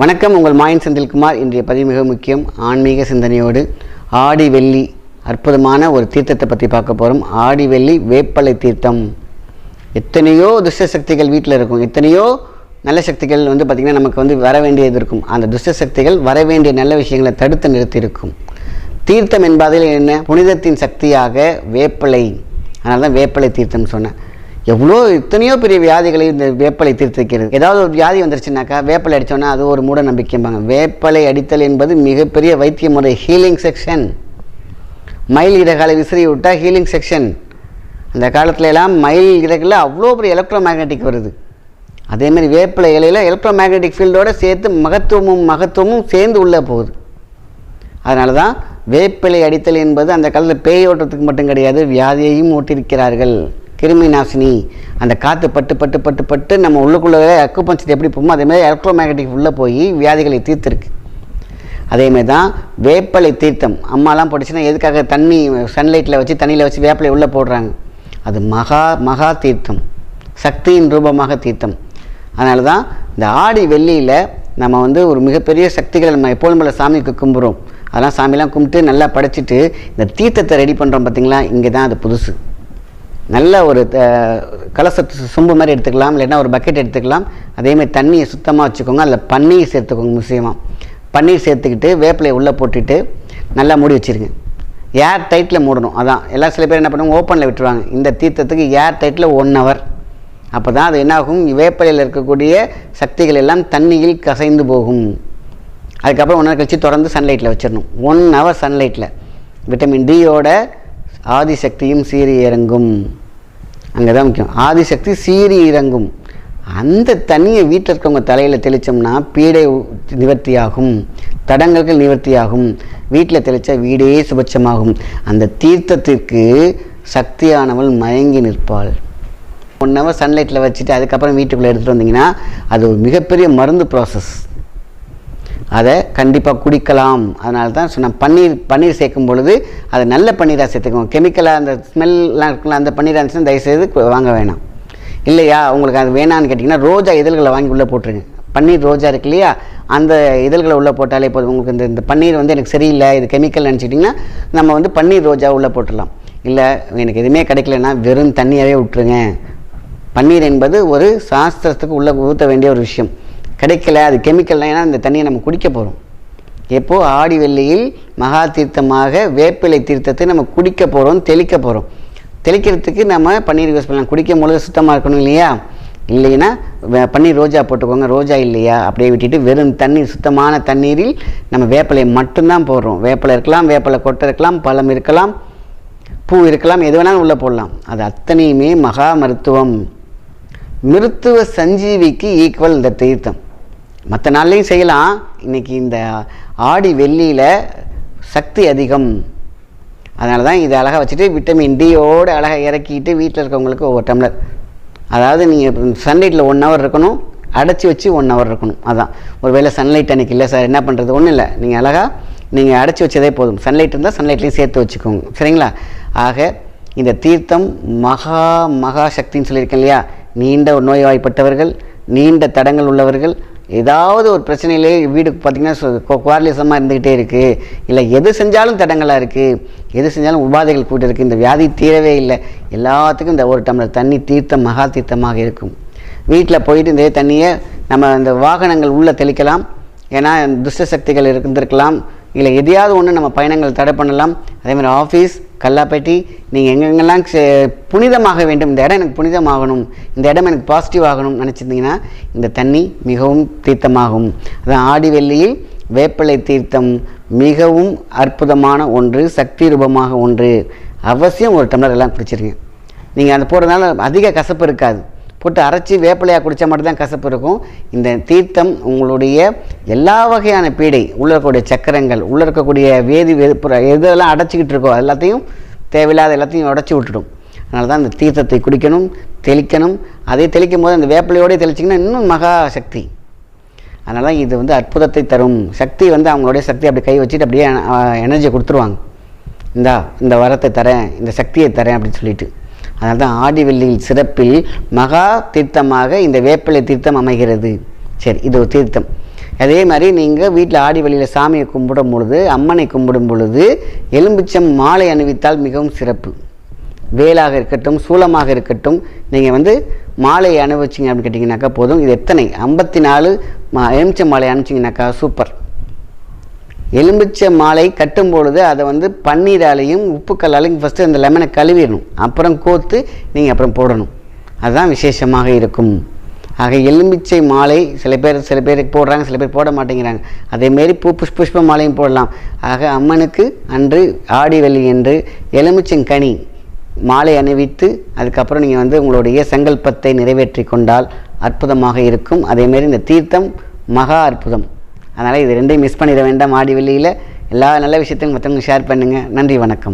வணக்கம் உங்கள் மாயன் செந்தில்குமார். இன்றைய பதிவு மிக முக்கியம். ஆன்மீக சிந்தனையோடு ஆடி வெள்ளி அற்புதமான ஒரு தீர்த்தத்தை பற்றி பார்க்க போகிறோம் ஆடி வெள்ளி வேப்பலை தீர்த்தம். எத்தனையோ துஷ்ட சக்திகள் வீட்டில் இருக்கும். எத்தனையோ நல்ல சக்திகள் வந்து பார்த்திங்கன்னா நமக்கு வந்து வர வேண்டியது இருக்கும். அந்த துஷ்ட சக்திகள் வர வேண்டிய நல்ல விஷயங்களை தடுத்து நிறுத்தி இருக்கும். தீர்த்தம் என்பதில் என்ன? புனிதத்தின் சக்தியாக வேப்பலை. அதனால தான் வேப்பலை தீர்த்தம் சொன்னேன். எவ்வளோ எத்தனையோ பெரிய வியாதிகளை இந்த வேப்பலை தீர்த்திருக்கிறது. ஏதாவது ஒரு வியாதி வந்துருச்சுனாக்கா வேப்பலை அடித்தோன்னா அது ஒரு மூட நம்பிக்கைம்பாங்க வேப்பலை அடித்தல் என்பது மிகப்பெரிய வைத்திய முறை ஹீலிங் செக்ஷன் மயில் இறகாலை விசிறி விட்டால் ஹீலிங் செக்ஷன் அந்த காலத்துல எல்லாம் மயில் இடகில் அவ்வளோ பெரிய எலக்ட்ரோ மேக்னெட்டிக் வருது அதேமாதிரி வேப்பிலை இலையில் எலக்ட்ரோ மேக்னெட்டிக் ஃபீல்டோடு சேர்த்து மகத்துவமும் மகத்துவமும் சேர்ந்து உள்ளே போகுது. அதனால தான் வேப்பிலை அடித்தல் என்பது அந்த காலத்தில் பேய் ஓட்டுறதுக்கு மட்டும் கிடையாது வியாதியையும் ஓட்டியிருக்கிறார்கள். கிருமி நாசினி. அந்த காற்று பட்டு பட்டு பட்டு பட்டு நம்ம உள்ளுக்குள்ளே அக்குப்பஞ்சத்து எப்படி போகுமோ அதேமாதிரி எலக்ட்ரோ மேக்னெட்டிக் உள்ளே போய் வியாதிகளை தீர்த்துருக்கு. அதேமாதிரி தான் வேப்பலை தீர்த்தம். அம்மாலாம் போட்டுச்சுன்னா எதுக்காக தண்ணி சன்லைட்டில் வச்சு தண்ணியில் வச்சு வேப்பலை உள்ளே போடுறாங்க? அது மகா மகா தீர்த்தம். சக்தியின் ரூபமாக தீர்த்தம். அதனால தான் இந்த ஆடி வெள்ளியில் நம்ம வந்து ஒரு மிகப்பெரிய சக்திகளை நம்ம எப்போதும் போல் சாமிக்கு கும்பிட்றோம். அதெல்லாம் சாமிலாம் கும்பிட்டு நல்லா படைச்சிட்டு இந்த தீர்த்தத்தை ரெடி பண்ணுறோம் பார்த்திங்களா இங்கே தான் அது புதுசு. நல்ல ஒரு அஹ், கலசத்து சொம்பு மாதிரி எடுத்துக்கலாம் இல்லைன்னா ஒரு பக்கெட் எடுத்துக்கலாம். அதேமாதிரி தண்ணியை சுத்தமாக வச்சுக்கோங்க. அதில் பன்னீர் சேர்த்துக்கோங்க முக்கியமாக பன்னீர் சேர்த்துக்கிட்டு வேப்பிலையை உள்ளே போட்டுட்டு நல்லா மூடி வச்சிருங்க. ஏர் டைட்டில் மூடணும். அதான். எல்லா சில பேர் என்ன பண்ணுவாங்க? ஓப்பனில் விட்டுருவாங்க. இந்த தீர்த்தத்துக்கு ஏர் டைட்டில் ஒன் ஹவர் அப்போ தான் அது என்னாகும்? வேப்பிலையில் இருக்கக்கூடிய சக்திகள் எல்லாம் தண்ணியில் கசைந்து போகும். அதுக்கப்புறம் ஒன்றரை கழிச்சு தொடர்ந்து சன்லைட்டில் வச்சிடணும். ஒன் ஹவர் சன்லைட்டில் விட்டமின் டியோட ஆதிசக்தியும் சீறி இறங்கும். அங்கே தான் முக்கியம். ஆதிசக்தி சீறி இறங்கும். அந்த தண்ணியை வீட்டில் இருக்கவங்க தலையில் தெளித்தோம்னா பீடை நிவர்த்தியாகும். தடங்கல்கள் நிவர்த்தியாகும். வீட்டில் தெளித்தா வீடே சுபட்சமாகும். அந்த தீர்த்தத்திற்கு சக்தியானவள் மயங்கி நிற்பாள். ஒன் ஹவர் சன்லைட்டில் வச்சுட்டு அதுக்கப்புறம் வீட்டுக்குள்ளே எடுத்துகிட்டு வந்தீங்கன்னா அது ஒரு மிகப்பெரிய மருந்து ப்ராசஸ் அதை கண்டிப்பாக குடிக்கலாம். அதனால தான் சொன்ன பன்னீர் பன்னீர் சேர்க்கும் பொழுது அதை நல்ல பன்னீராக சேர்த்துக்கோங்க. கெமிக்கலாக அந்த ஸ்மெல்லாம் இருக்குல்ல அந்த பன்னீராக இருந்துச்சுன்னா தயவுசெய்து வாங்க வேணாம். இல்லையா? உங்களுக்கு அது வேணான்னு கேட்டிங்கன்னா ரோஜா இதழ்களை வாங்கி உள்ளே போட்டுருங்க. பன்னீர் ரோஜா இருக்கு இல்லையா? அந்த இதழ்களை உள்ளே போட்டாலே போதும். உங்களுக்கு இந்த இந்த பன்னீர் வந்து எனக்கு சரியில்லை இது கெமிக்கல் நினச்சிட்டிங்கன்னா நம்ம வந்து பன்னீர் ரோஜா உள்ளே போட்டுடலாம். இல்லை எனக்கு எதுவுமே கிடைக்கலன்னா வெறும் தண்ணியாகவே விட்டுருங்க. பன்னீர் என்பது ஒரு சாஸ்திரத்துக்கு உள்ளே ஊற்ற வேண்டிய ஒரு விஷயம். கிடைக்கல அது கெமிக்கல் ஏன்னா அந்த தண்ணியை நம்ம குடிக்க போகிறோம் எப்போது ஆடி வெள்ளியில் மகா தீர்த்தமாக வேப்பிலை தீர்த்தத்தை நம்ம குடிக்க போகிறோம் தெளிக்க போகிறோம் தெளிக்கிறதுக்கு நம்ம பன்னீர் யூஸ் பண்ணலாம் குடிக்கும் பொழுது சுத்தமாக இருக்கணும் இல்லையா? இல்லைன்னா பன்னீர் ரோஜா போட்டுக்கோங்க. ரோஜா இல்லையா? அப்படியே விட்டுட்டு வெறும் தண்ணீர் சுத்தமான தண்ணீரில் நம்ம வேப்பிலை மட்டும்தான் போடுறோம். வேப்பிலை இருக்கலாம் வேப்பிலை கொட்டை இருக்கலாம் பழம் இருக்கலாம் பூ இருக்கலாம் எது வேணாலும் உள்ளே போடலாம். அது அத்தனையுமே மகா மருத்துவம். மருத்துவ சஞ்சீவிக்கு ஈக்குவல் இந்த தீர்த்தம். மற்ற நாள்லையும் செய்யலாம். இன்றைக்கி இந்த ஆடி வெள்ளியில் சக்தி அதிகம். அதனால தான் இதை அழகாக வச்சுட்டு விட்டமின் டியோடு அழகாக இறக்கிட்டு வீட்டில் இருக்கவங்களுக்கு ஒவ்வொரு டம்ளர் அதாவது நீங்கள் சன்லைட்டில் ஒன் ஹவர் இருக்கணும். அடைச்சி வச்சு ஒன் ஹவர் இருக்கணும். அதான். ஒருவேளை சன்லைட் அன்னைக்கு இல்லை சார் என்ன பண்ணுறது ஒன்றும் இல்லை. நீங்கள் அழகாக நீங்கள் அடைச்சி வச்சதே போதும். சன்லைட் இருந்தால் சன்லைட்லேயும் சேர்த்து வச்சுக்கோங்க. சரிங்களா? ஆக இந்த தீர்த்தம் மகா மகா சக்தின்னு சொல்லியிருக்கேன் இல்லையா? நீண்ட ஒரு நோய்வாய்ப்பட்டவர்கள் நீண்ட தடங்கள் உள்ளவர்கள் ஏதாவது ஒரு பிரச்சனையிலே வீடு பார்த்தீங்கன்னா குவாரலிசமாக இருந்துக்கிட்டே இருக்குது இல்லை எது செஞ்சாலும் தடங்களாக இருக்குது எது செஞ்சாலும் உபாதைகள் கூட்டம் இருக்குது இந்த வியாதி தீரவே இல்லை. எல்லாத்துக்கும் இந்த ஒரு டம்ளர் தண்ணி தீர்த்தம் மகா தீர்த்தமாக இருக்கும். வீட்டில் போயிட்டு இந்த தண்ணியை நம்ம இந்த வாகனங்கள் உள்ளே தெளிக்கலாம். ஏன்னா துஷ்ட சக்திகள் இருந்திருக்கலாம். இல்லை எதையாவது ஒன்று நம்ம பயணங்கள் தடை பண்ணலாம். அதே மாதிரி ஆஃபீஸ் கல்லாப்பேட்டி நீங்கள் எங்கெங்கெல்லாம் புனிதமாக வேண்டும் இந்த இடம் எனக்கு புனிதமாகணும் இந்த இடம் எனக்கு பாசிட்டிவ் ஆகணும் நினச்சிருந்தீங்கன்னா இந்த தண்ணி மிகவும் தீர்த்தமாகும். அதான் ஆடி வெள்ளியில் வேப்பிலை தீர்த்தம் மிகவும் அற்புதமான ஒன்று சக்தி ரூபமாக ஒன்று. அவசியம் ஒரு டம்ளர் எல்லாம் குடிச்சிருங்க. நீங்கள் அந்த போடுறதுனால அதிக கசப்பு இருக்காது. போட்டு அரைச்சி வேப்பிலையாக குடித்தா மட்டும்தான் கசப்பு இருக்கும். இந்த தீர்த்தம் உங்களுடைய எல்லா வகையான பீடை உள்ள இருக்கக்கூடிய சக்கரங்கள் உள்ளே இருக்கக்கூடிய வேதி வெறுப்புற எதெல்லாம் அடைச்சிக்கிட்டு இருக்கோ எல்லாத்தையும் தேவையில்லாத எல்லாத்தையும் உடச்சி விட்டுடும். அதனால தான் இந்த தீர்த்தத்தை குடிக்கணும் தெளிக்கணும். அதே தெளிக்கும் போது அந்த வேப்பிலையோடய தெளிச்சிங்கன்னா இன்னும் மகா சக்தி. அதனால தான் இது வந்து அற்புதத்தை தரும். சக்தி வந்து அவங்களுடைய சக்தி அப்படி கை வச்சுட்டு அப்படியே எனர்ஜியை கொடுத்துருவாங்க. இந்தா இந்த வரத்தை தரேன் இந்த சக்தியை தரேன் அப்படின்னு சொல்லிட்டு. அதனால தான் ஆடி வெள்ளியில் சிறப்பில் மகா தீர்த்தமாக இந்த வேப்பிலை தீர்த்தம் அமைகிறது. சரி இது ஒரு தீர்த்தம். அதே மாதிரி நீங்கள் வீட்டில் ஆடி வழியில் சாமியை கும்பிடும் பொழுது அம்மனை கும்பிடும் பொழுது எலும்பிச்சம் மாலை அணிவித்தால் மிகவும் சிறப்பு. வேலாக இருக்கட்டும் சூலமாக இருக்கட்டும் நீங்கள் வந்து மாலை அணிவிச்சிங்க அப்படின்னு கேட்டிங்கனாக்கா போதும். இது எத்தனை? ஐம்பத்தி நாலு மா எலுமிச்சை மாலை அணிச்சிங்கனாக்கா சூப்பர். எலும்பிச்சை மாலை கட்டும் பொழுது அதை வந்து பன்னீராலையும் உப்பு கல்லாலையும் ஃபஸ்ட்டு அந்த லெமனை கழுவிடணும். அப்புறம் கோத்து நீங்கள் அப்புறம் போடணும். அதுதான் விசேஷமாக இருக்கும். ஆக எலும்பிச்சை மாலை சில பேர் சில பேர் போடுறாங்க சில பேர் போட மாட்டேங்கிறாங்க. அதேமாரி பூ புஷ் புஷ்ப மாலையும் போடலாம். ஆக அம்மனுக்கு அன்று ஆடி வெள்ளி என்று எலுமிச்சங்கனி மாலை அணிவித்து அதுக்கப்புறம் நீங்கள் வந்து உங்களுடைய சங்கல்பத்தை நிறைவேற்றி கொண்டால் அற்புதமாக இருக்கும். அதேமாரி இந்த தீர்த்தம் மகா அற்புதம். அதனால் இது ரெண்டையும் மிஸ் பண்ணிட வேண்டாம். ஆடி வெள்ளியில் எல்லா நல்ல விஷயத்தையும் மற்றவங்க ஷேர் பண்ணுங்கள் நன்றி வணக்கம்.